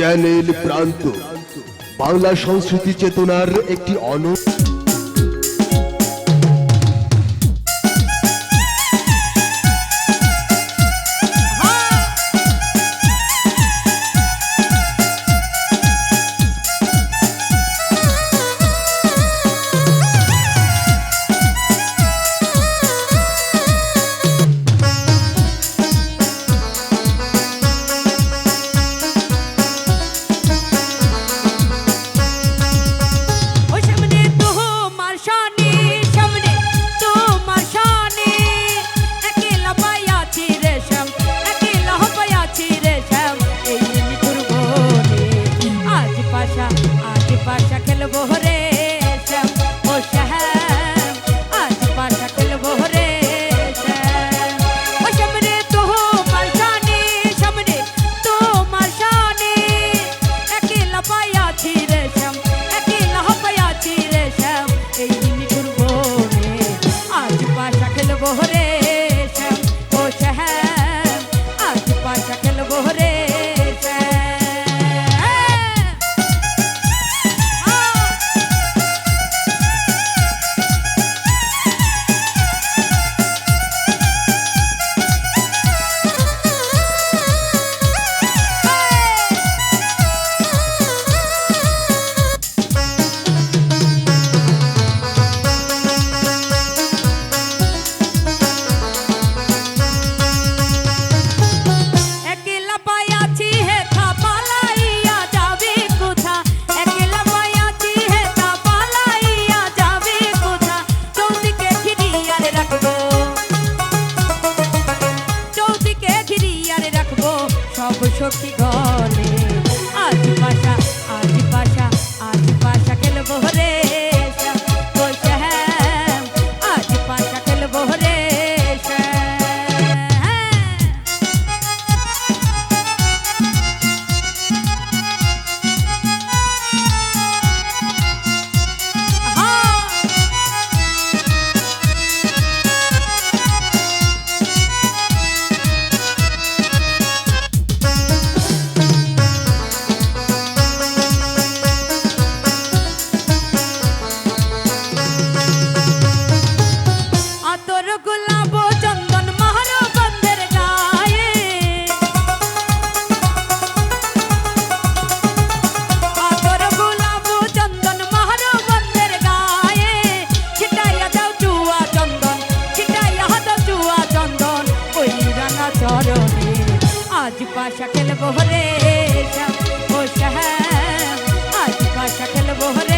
Channel প্রান্ত। বাংলা সংস্কৃতি চেতনার একটি অনুষ্ঠান সব শক্তি গলে আজ ভাষা আজ आज का शकल बोहरे आज का शकल बोहरे।